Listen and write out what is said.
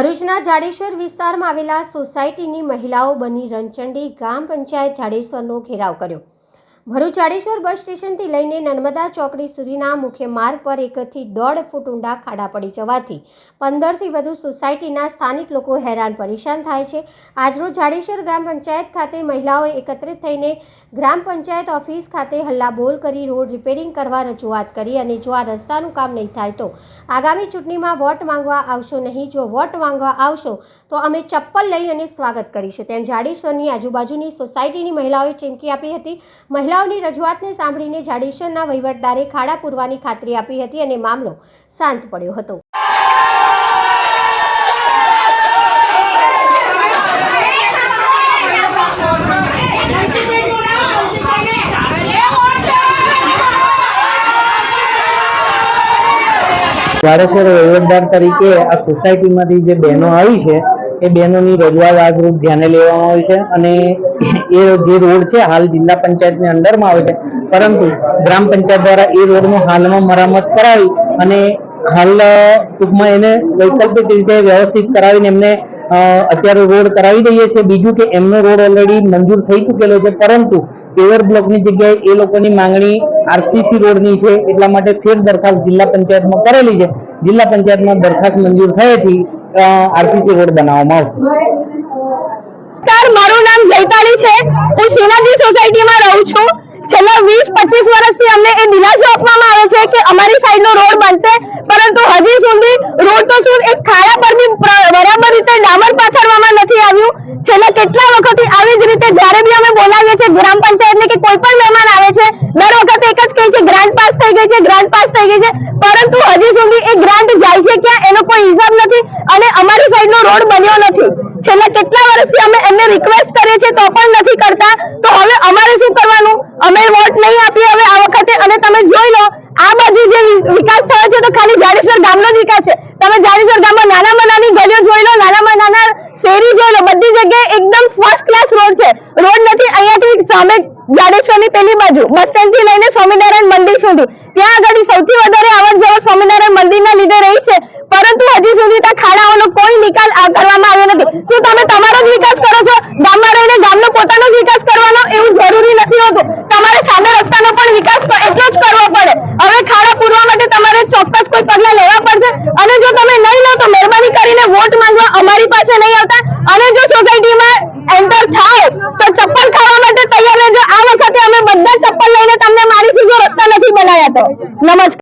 ભરૂચના જાડેશ્વર વિસ્તારમાં આવેલા સોસાયટીની મહિલાઓ બની રણચંડી ગ્રામ પંચાયત જાડેશ્વરનો ઘેરાવ કર્યો. ભરૂચ જાડેશ્વર બસ સ્ટેશનથી લઈને નર્મદા ચોકડી સુધીના મુખ્ય માર્ગ પર એકથી દોઢ ફૂટ ઊંડા ખાડા પડી જવાથી પંદરથી વધુ સોસાયટીના સ્થાનિક લોકો હેરાન પરેશાન થાય છે. આજરોજ જાડેશ્વર ગ્રામ પંચાયત ખાતે મહિલાઓએ એકત્રિત થઈને ગ્રામ પંચાયત ઓફિસ ખાતે હલ્લાબોલ કરી રોડ રિપેરિંગ કરવા રજૂઆત કરી અને જો આ રસ્તાનું કામ નહીં થાય તો આગામી ચૂંટણીમાં વોટ માંગવા આવશો નહીં, જો વોટ માંગવા આવશો તો અમે ચપ્પલ લઈ અને સ્વાગત કરીશું. તેમ જાડેશ્વરની આજુબાજુની સોસાયટીની મહિલાઓએ ચીમકી આપી હતી. મહિલાઓની રજૂઆતને સાંભળીને જાડેશ્વરના વહીવટદારે ખાડા પૂરવાની ખાતરી આપી હતી અને મામલો શાંત પડ્યો હતો. જાડેશ્વર વહીવટદાર તરીકે આ સોસાયટીમાંથી જે બહેનો આવી છે એ બહેનોની રજૂઆત આગરૂપ ધ્યાને લેવામાં આવી છે અને એ જે રોડ છે હાલ જિલ્લા પંચાયતની અંડરમાં આવે છે. પરંતુ ગ્રામ પંચાયત દ્વારા એ રોડનું હાલમાં મરામત કરાવી અને હાલ ટૂંકમાં એને વૈકલ્પિક રીતે વ્યવસ્થિત કરાવીને એમને અત્યારે રોડ કરાવી દઈએ છીએ. બીજું કે એમનો રોડ ઓલરેડી મંજૂર થઈ ચૂકેલો છે, પરંતુ પેવર બ્લોકની જગ્યાએ એ લોકોની માંગણી આરસીસી રોડની છે, એટલા માટે ફેર દરખાસ્ત જિલ્લા પંચાયતમાં કરેલી છે. જિલ્લા પંચાયતમાં દરખાસ્ત મંજૂર થયેથી આરસીસી રોડ બનાવવામાં આવશે. મારું નામ જયતાલી છે. હું શિવાજી સોસાયટીમાં રહું છું. છેલ્લા વીસ, પચીસ વર્ષથી અમને એ દિલાસો આપવામાં આવે છે કે અમારી સાઈડનો રોડ બનશે. પરંતુ હજી સુધી રોડ તો શું, એક ખાડા પર બી બરાબર રીતે ડામર પાથરવામાં નથી આવ્યું. છેલ્લા કેટલા વખતથી આવી જ રીતે જ્યારે બી અમે બોલાવીએ છીએ ગ્રામ પંચાયતને કે કોઈ પણ મહેમાન આવે છે, દર વખતે એક જ કહે છે ગ્રાન્ટ પાસ થઈ ગઈ છે ગ્રાન્ટ પાસ થઈ ગઈ છે. પરંતુ હજી સુધી એ ગ્રાન્ટ જાય છે ક્યાં એનો કોઈ હિસાબ નથી અને અમારી સાઈડનો રોડ બન્યો નથી. છેલ્લા કેટલા વર્ષથી અમે એમને રિક્વેસ્ટ કરીએ છીએ તો પણ નથી કરતા. તો હવે અમારે શું કરવાનું? અમે વોટ નહીં આપીએ હવે આ વખતે અને તમે જોઈ લો, આ બાજુ જે વિકાસ થયો છે તો ખાલી જાડેશ્વર ગામનો જ વિકાસ છે. તમે જાડેશ્વર ગામમાં નાનામાં નાની ગલીઓ જોઈ લો નાનામાં નાના શેરી જોઈ લો, બધી જગ્યાએ એકદમ ફર્સ્ટ ક્લાસ રોડ છે. રોડ નથી, અહીંયાથી સામે જાડેશ્વરની પેલી બાજુ, બસ સ્ટેન્ડથી લઈને સ્વામિનારાયણ મંદિર સુધી. ત્યાં આગળ સૌથી વધારે આવક જાવક સ્વામિનારાયણ મંદિરના લીધે રહી છે પરંતુ હજી સુધી ત્યાં ખાડાઓનો કોઈ નિકાલ આ કરવામાં આવ્યો નથી શું તમે તમારો જ કરો છો? ગામમાં રહીને ગામનો પોતાનો વિકાસ કરવાનો એવું જરૂરી નથી હોતું. તમારે સામે રસ્તાનો પણ વિકાસ એટલો જ કરવો પડે. હવે ખાડા પૂરવા માટે તમારે ચોક્કસ કોઈ પગલા લેવા પડશે. અને જો તમે નહીં લો તો મહેરબાની કરીને વોટ માંગવા અમારી પાસે નહીં આવતા. અને જો સોસાયટીમાં એન્ટર થાય, તો ચપ્પલ ખાવા માટે તૈયાર રહેજો. આ વખતે અમે બધા ચપ્પલ લઈને તમને મારીશું, જો રસ્તા નથી બનાવ્યા તો. નમસ્કાર.